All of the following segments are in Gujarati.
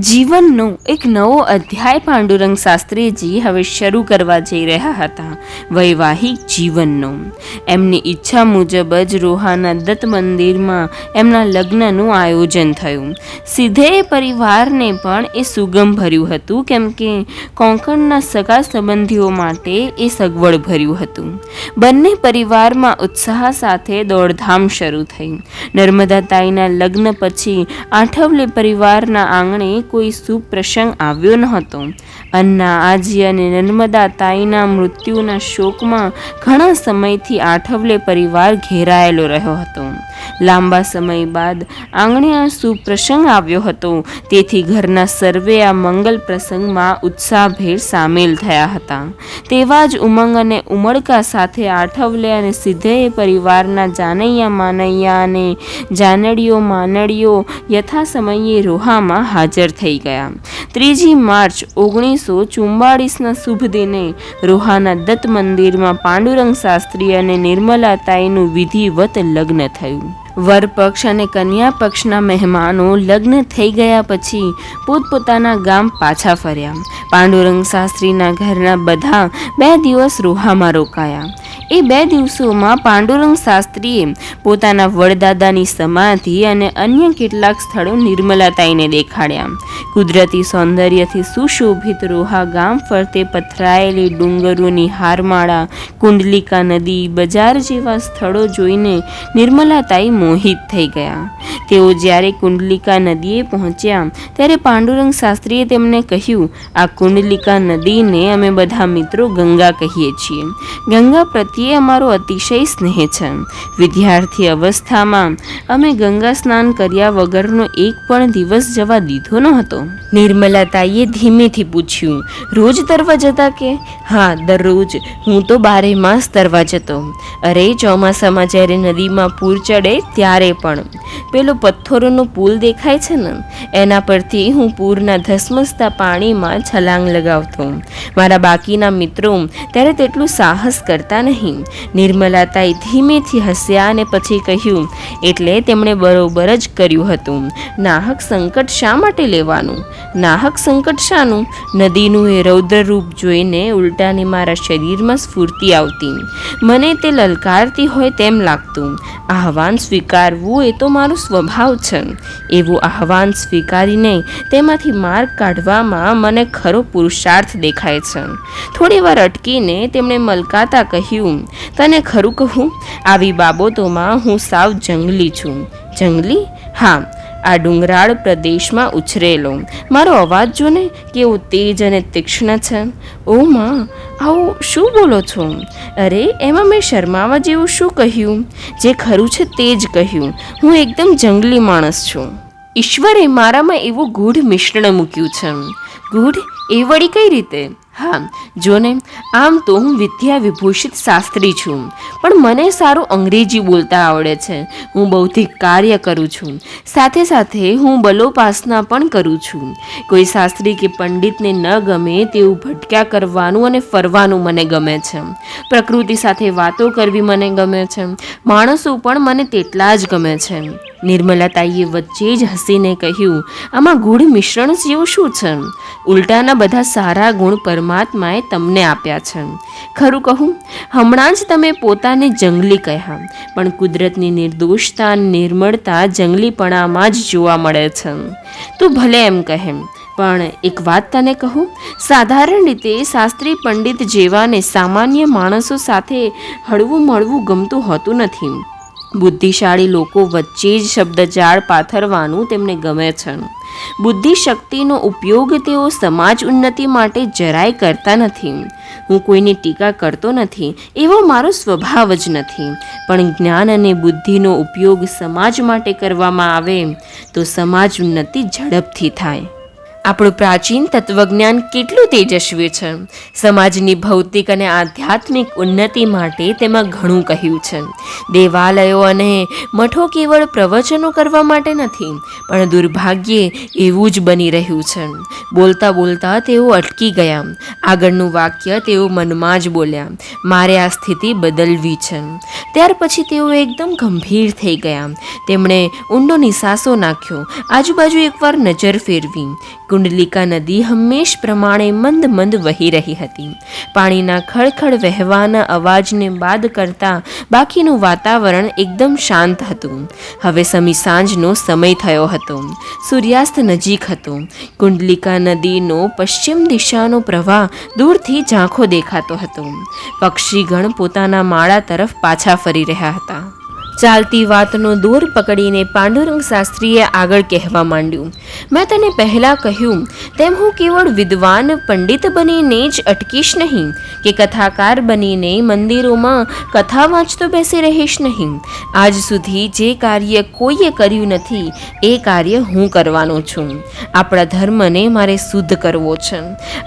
જીવનનો એક નવો અધ્યાય પાંડુરંગ શાસ્ત્રીજી હવે શરૂ કરવા જઈ રહ્યા હતા. વૈવાહિક જીવનનો. એમની ઈચ્છા મુજબ જ રોહાના દત્ત મંદિરમાં એમના લગ્નનું આયોજન થયું. સીધે પરિવારને પણ એ સુગમ ભર્યું હતું, કેમ કે કોંકણના સગા સંબંધીઓ માટે એ સગવડ ભર્યું હતું. બંને પરિવારમાં ઉત્સાહ સાથે દોડધામ શરૂ થઈ. નર્મદા તાઈના લગ્ન પછી આઠવલે પરિવારના આંગણે કોઈ શુભ પ્રસંગ આવ્યો ન હતો. અન્ના આજી અને નર્મદા તાઈના મૃત્યુના શોકમાં ઘણા સમયથી આઠવલે પરિવાર ઘેરાયેલો રહ્યો હતો. લાંબા સમય બાદ આંગણે આ શુભ પ્રસંગ આવ્યો હતો. તેથી ઘરના સર્વે આ મંગલ પ્રસંગમાં ઉત્સાહભેર સામેલ થયા હતા. તેવા જ ઉમંગ અને ઉમળકા સાથે આઠવલે અને સિદ્ધેય પરિવારના જાનૈયા, માનૈયા અને જાનડીઓ, માનડીઓ યથા સમયે રોહામાં હાજર થઈ ગયા. ત્રીજી માર્ચ ઓગણીસો ચુમ્બાળીસના શુભ દિને. રોહાના દત્ત મંદિરમાં પાંડુરંગ શાસ્ત્રી અને નિર્મલા તાઈનું વિધિવત લગ્ન થયું. વર પક્ષ અને કન્યા પક્ષના મહેમાનો લગ્ન થઈ ગયા પછી પોતપોતાના ગામ પાછા ફર્યા. પાંડુરંગ શાસ્ત્રીના ઘરના બધા બે દિવસ રોહામાં રોકાયા. એ બે દિવસોમાં પાંડુરંગ શાસ્ત્રીએ પોતાના વડદાદાની સમાધિ અને અન્ય કેટલાક સ્થળો નિર્મલાતાઈને દેખાડ્યા. કુદરતી સૌંદર્યથી સુશોભિત રોહા ગામ ફરતે પથરાયેલી ડુંગરોની હારમાળા, કુંડલિકા નદી, બજાર જેવા સ્થળો જોઈને નિર્મલાતાઈ મોહિત થઈ ગયા. તેઓ જ્યારે કુંડલિકા નદીએ પહોંચ્યા, ત્યારે પાંડુરંગ શાસ્ત્રીએ તેમને કહ્યું, આ કુંડલિકા નદીને અમે બધા મિત્રો ગંગા કહીએ છીએ. ગંગા પ્રત્યે અમારો અતિશય સ્નેહ છે. વિદ્યાર્થી અવસ્થામાં અમે ગંગા સ્નાન કર્યા વગરનો એક પણ દિવસ જવા દીધો ન હતો. નિર્મલાતાઈએ ધીમેથી પૂછ્યું, રોજ તરવા જતા કે? હા, દરરોજ. હું તો બારે માસ તરવા જતો. અરે, ચોમાસામાં જ્યારે નદીમાં પૂર ચડે ત્યારે પણ. પેલો પથ્થરોનો પુલ દેખાય છે ને? એના પરથી હું પૂરના ધસમસતા પાણીમાં છલાંગ લગાવતો. મારા બાકીના મિત્રો ત્યારે તેટલું સાહસ કરતા નહીં. નિર્મલાતાએ ધીમેથી હસ્યા અને પછી કહ્યું, એટલે તેમણે બરોબર જ કર્યું હતું. નાહક સંકટ શા માટે લેવાનું? નાહક સંકટ શાનું? નદીનું એ રૌદ્ર રૂપ જોઈને ઉલટાની મારા શરીરમાં સ્ફૂર્તિ આવતી. મને તે લલકારતી હોય તેમ લાગતું. આહવાન સ્વીકારવું એ તો મારો સ્વભાવ છે. એવું આહવાન સ્વીકારીને તેમાંથી માર્ગ કાઢવામાં મને ખરો પુરુષાર્થ દેખાય છે. થોડી વાર અટકીને તેમણે મલકાતા કહ્યું, તને ખરું કહું? આવી બાબતોમાં હું સાવ જંગલી છું. જંગલી? હા આ ડુંગરાળ પ્રદેશમાં ઉછરેલો. મારો અવાજ જો ને કેવો તેજ અને તીક્ષ્ણ છે. ઓ માં, આવું શું બોલો છો? અરે, એમાં મેં શરમાવા જેવું શું કહ્યું? જે ખરું છે તે જ કહ્યું. હું એકદમ જંગલી માણસ છું. ઈશ્વરે મારામાં એવું ગૂઢ મિશ્રણ મૂક્યું છે. ગૂઢ? એ વળી કઈ રીતે? હા જોને આમ તો હું વિદ્યા વિભૂષિત શાસ્ત્રી છું, પણ મને સારું અંગ્રેજી બોલતા આવડે છે. હું બૌદ્ધિક કાર્ય કરું છું. સાથે સાથે હું બલોપાસના પણ કરું છું. કોઈ શાસ્ત્રી કે પંડિતને ન ગમે તેવું ભટક્યા કરવાનું અને ફરવાનું મને ગમે છે. પ્રકૃતિ સાથે વાતો કરવી મને ગમે છે. માણસો પણ મને તેટલા જ ગમે છે. નિર્મલાતાઈએ વચ્ચે જ હસીને કહ્યું, આમાં ગુણ મિશ્રણ જેવું શું છે? ઉલટાના બધા સારા ગુણ પરમાત્માએ તમને આપ્યા છે. ખરું કહું, હમણાં જ તમે પોતાને જંગલી કહ્યા, પણ કુદરતની નિર્દોષતા નિર્મળતા જંગલીપણામાં જ જોવા મળે છે. તું ભલે એમ કહે, પણ એક વાત તને કહું, સાધારણ રીતે શાસ્ત્રી પંડિત જેવાને સામાન્ય માણસો સાથે હળવું મળવું ગમતું હોતું નથી. બુદ્ધિશાળી લોકો વચ્ચે જ શબ્દજાળ પાથરવાનું તેમને ગમે છે. બુદ્ધિ શક્તિનો ઉપયોગ તેઓ સમાજ ઉન્નતિ માટે જરાય કરતા નથી. હું કોઈની ટીકા કરતો નથી, એવો મારો સ્વભાવ જ નથી. પણ જ્ઞાન અને બુદ્ધિનો ઉપયોગ સમાજ માટે કરવામાં આવે, તો સમાજ ઉન્નતિ ઝડપથી થાય. આપણું પ્રાચીન તત્વજ્ઞાન કેટલું તેજસ્વી છે? સમાજની ભૌતિક અને આધ્યાત્મિક ઉન્નતિ માટે તેમાં ઘણું કહ્યું છે. દેવાલયો અને મઠો કેવળ પ્રવચનો કરવા માટે નથી, પણ દુર્ભાગ્યે એવું જ બની રહ્યું છે. બોલતા બોલતા તેઓ અટકી ગયા. આગળનું વાક્ય તેઓ મનમાં જ બોલ્યા. મારે આ સ્થિતિ બદલવી છે. ત્યાર પછી તેઓ એકદમ ગંભીર થઈ ગયા. તેમણે ઊંડો નિસાસો નાખ્યો. આજુબાજુ એકવાર નજર ફેરવી. કુંડલિકા નદી હંમેશ પ્રમાણે મંદ મંદ વહી રહી હતી. પાણીના ખળખળ વહેવાના અવાજને બાદ કરતાં બાકીનું વાતાવરણ એકદમ શાંત હતું. હવે સમી સાંજનો સમય થયો હતો. સૂર્યાસ્ત નજીક હતો. કુંડલિકા નદીનો પશ્ચિમ દિશાનો પ્રવાહ દૂરથી ઝાંખો દેખાતો હતો. પક્ષીગણ પોતાના માળા તરફ પાછા ફરી રહ્યા હતા. ચાલતી વાતનો દોર પકડીને પાંડુરંગ શાસ્ત્રીએ આગળ કહેવા માંડ્યું. મેં તને પહેલાં કહ્યું, તેમ હું કેવળ વિદ્વાન પંડિત બનીને જ અટકીશ નહીં, કે કથાકાર બનીને મંદિરોમાં કથા વાંચતો બેસી રહીશ નહીં. આજ સુધી જે કાર્ય કોઈએ કર્યું નથી, એ કાર્ય હું કરવાનો છું. આપણા ધર્મને મારે શુદ્ધ કરવો છે.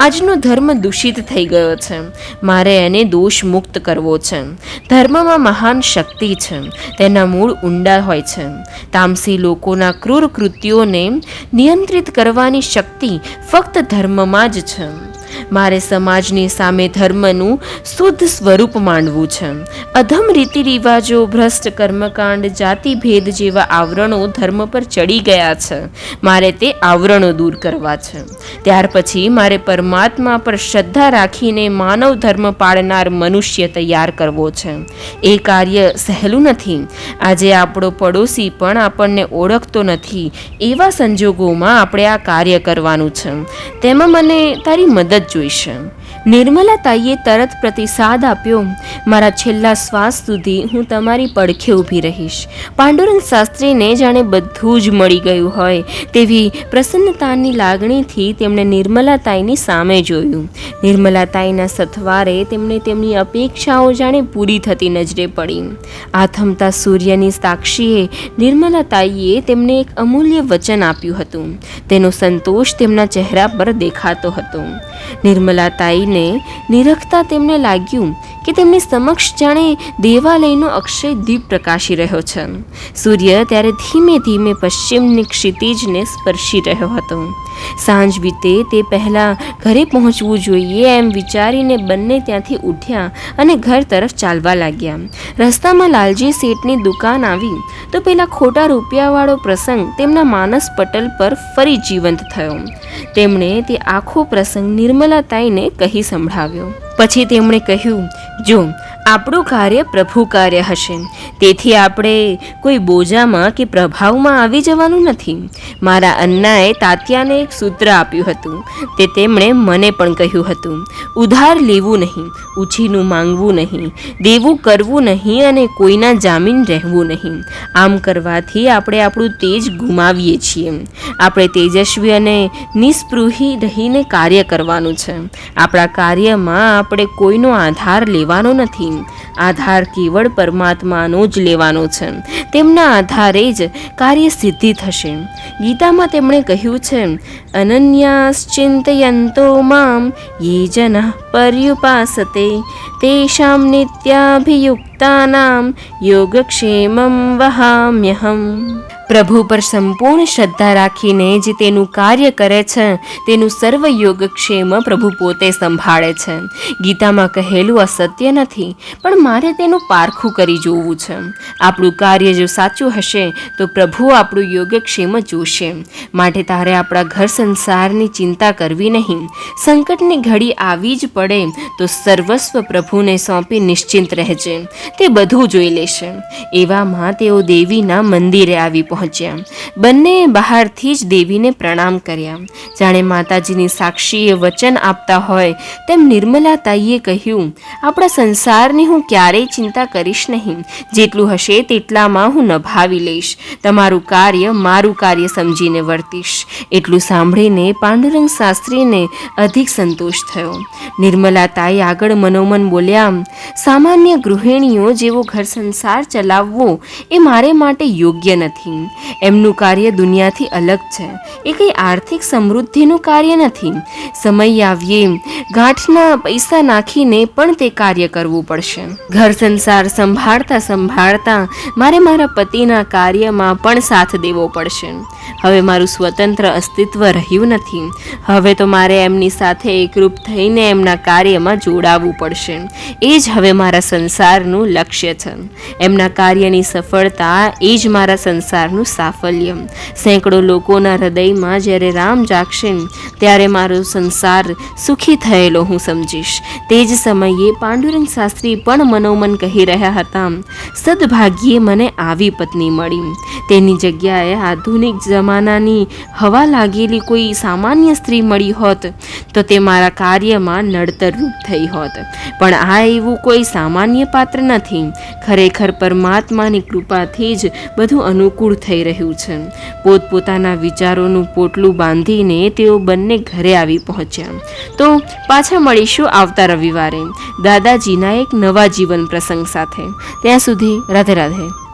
આજનો ધર્મ દૂષિત થઈ ગયો છે. મારે એને દોષ મુક્ત કરવો છે. ધર્મમાં મહાન શક્તિ છે. તેના મૂળ ઊંડા હોય છે. તામસી લોકોના ક્રૂર કૃત્યોને નિયંત્રિત કરવાની શક્તિ ફક્ત ધર્મમાં જ છે. મારે સમાજની સામે ધર્મનું શુદ્ધ સ્વરૂપ માંડવું છે. અધમ રીતિ રિવાજો, ભ્રષ્ટ કર્મકાંડ જાતિભેદ જેવા આવરણો ધર્મ પર ચડી ગયા છે. મારે તે આવરણો દૂર કરવા છે. ત્યાર પછી મારે પરમાત્મા પર શ્રદ્ધા રાખીને માનવ ધર્મ પાળનાર મનુષ્ય તૈયાર કરવો છે. એ કાર્ય સહેલું નથી. આજે આપણો પડોશી પણ આપણને ઓળખતો નથી. એવા સંજોગોમાં આપણે આ કાર્ય કરવાનું છે. તેમાં મને તારી મદદ situation. નિર્મલા તાઈએ તરત પ્રતિસાદ આપ્યો, મારા છેલ્લા શ્વાસ સુધી હું તમારી પડખે ઊભી રહીશ. પાંડુરંગ શાસ્ત્રીને જાણે બધું જ મળી ગયું હોય તેવી પ્રસન્નતાની લાગણીથી તેમણે નિર્મલા તાઈની સામે જોયું. નિર્મલા તાઈના સથવારે તેમને તેમની અપેક્ષાઓ જાણે પૂરી થતી નજરે પડી. આથમતા સૂર્યની સાક્ષીએ નિર્મલા તાઈએ તેમને એક અમૂલ્ય વચન આપ્યું હતું. તેનો સંતોષ તેમના ચહેરા પર દેખાતો હતો. નિર્મલા તાઈને નિરખતા તેમને લાગ્યું કે તેમની સમક્ષ જાણે દેવાલયનો અક્ષય દીપ પ્રકાશી રહ્યો છે. સૂર્ય ત્યારે ધીમે ધીમે પશ્ચિમની ક્ષિતિજને સ્પર્શી રહ્યો હતો. સાંજ વીતે તે પહેલાં ઘરે પહોંચવું જોઈએ એમ વિચારીને બંને ત્યાંથી ઉઠ્યા અને ઘર તરફ ચાલવા લાગ્યા. રસ્તામાં લાલજી શેઠની દુકાન આવી તો પેલા ખોટા રૂપિયાવાળો પ્રસંગ તેમના માનસ પટલ પર ફરી જીવંત થયો. તેમણે તે આખો પ્રસંગ નિર્મલાતાઈને કહી સંભળાવ્યો. પછી તેમણે કહ્યું જો આપણું કાર્ય પ્રભુ કાર્ય હશે. તેથી આપણે કોઈ બોજામાં કે પ્રભાવમાં આવી જવાનું નથી. મારા અન્નાએ તાત્યાને એક સૂત્ર આપ્યું હતું. તે તેમણે મને પણ કહ્યું હતું, ઉધાર લેવું નહીં, ઉછીનું માંગવું નહીં, દેવું કરવું નહીં અને કોઈના જામીન રહેવું નહીં. આમ કરવાથી આપણે આપણું તેજ ગુમાવીએ છીએ. આપણે તેજસ્વી અને નિસ્પૃહી રહીને કાર્ય કરવાનું છે. આપણા કાર્યમાં આપણે કોઈનો આધાર લેવાનો નથી. આધાર કેવળ પરમાત્માનો જ લેવાનો છે. તેમના આધારે જ કાર્ય સિદ્ધિ થશે. ગીતામાં તેમણે કહ્યું છે, અનન્યાશ્ચિંતયંતો મામ યે જન પર્યુપાસતે, તેષામ નિત્યાભિયુક્તાનામ યોગક્ષેમમ વહામ્યહમ. પ્રભુ પર સંપૂર્ણ શ્રદ્ધા રાખીને જે તેનું કાર્ય કરે છે, તેનું સર્વ યોગક્ષેમ પ્રભુ પોતે સંભાળે છે. ગીતામાં કહેલું અસત્ય નથી, પણ મારે તેનું પારખું કરી જોવું છે. આપણું કાર્ય જો સાચું હશે, તો પ્રભુ આપણું યોગક્ષેમ જોશે. માટે તારે આપણા ઘર સંસારની ચિંતા કરવી નહીં. સંકટની ઘડી આવી જ પડે, તો સર્વસ્વ પ્રભુને સોંપી નિશ્ચિંત રહેજે. તે બધું જોઈ લેશે. એવામાં તેઓ દેવીના મંદિરે આવી પહોંચ્યા બંને બહારથી જ દેવીને પ્રણામ કર્યા. જાણે માતાજીની સાક્ષીએ વચન આપતા હોય તેમ નિર્મલા તાઈએ કહ્યું, આપણા સંસારની હું ક્યારેય ચિંતા કરીશ નહીં. જેટલું હશે તેટલામાં હું નભાવી લઈશ. તમારું કાર્ય મારું કાર્ય સમજીને વર્તીશ. એટલું સાંભળીને પાંડુરંગ શાસ્ત્રીને અધિક સંતોષ થયો. નિર્મલા તાઈ આગળ મનોમન બોલ્યા, સામાન્ય ગૃહિણીઓ જેવો ઘર સંસાર ચલાવવો એ મારે માટે યોગ્ય નથી. એમનું કાર્ય દુનિયાથી અલગ છે. એ કંઈ આર્થિક સમૃદ્ધિનું કાર્ય નથી. સમય આવીએ, ગાંઠના પૈસા નાખીને પણ તે કાર્ય કરવું પડશે. ઘર સંસાર સંભાળતા સંભાળતા મારે મારા પતિના કાર્યમાં પણ સાથ દેવો પડશે. હવે મારું સ્વતંત્ર અસ્તિત્વ રહ્યું નથી. હવે તો મારે એમની સાથે એકરૂપ થઈને એમના કાર્યમાં જોડાવવું પડશે. એ જ હવે મારા સંસારનું લક્ષ્ય છે. એમના કાર્યની સફળતા એ જ મારા સંસારનું સાફલ્ય. સેંકડો લોકોના હૃદયમાં જ્યારે રામ જાગશે, ત્યારે મારો સંસાર સુખી થયેલો હું સમજીશ. તે જ સમયે પાંડુરંગ શાસ્ત્રી પણ મનોમન કહી રહ્યા હતા, સદભાગ્યે મને આવી પત્ની મળી. તેની જગ્યાએ આધુનિક જમાનાની હવા લાગેલી કોઈ સામાન્ય સ્ત્રી મળી હોત તો તે મારા કાર્યમાં નડતરરૂપ થઈ હોત. પણ આ એવું કોઈ સામાન્ય પાત્ર નથી. ખરેખર પરમાત્માની કૃપાથી જ બધું અનુકૂળ થઈ રહ્યું છે. પોતપોતાના વિચારોનું પોટલું બાંધીને તેઓ બંને ઘરે આવી પહોંચ્યા. તો પાછા મળીશું આવતા રવિવારે. દાદાજીના એક નવા જીવન પ્રસંગ સાથે. ત્યાં સુધી રાધે રાધે.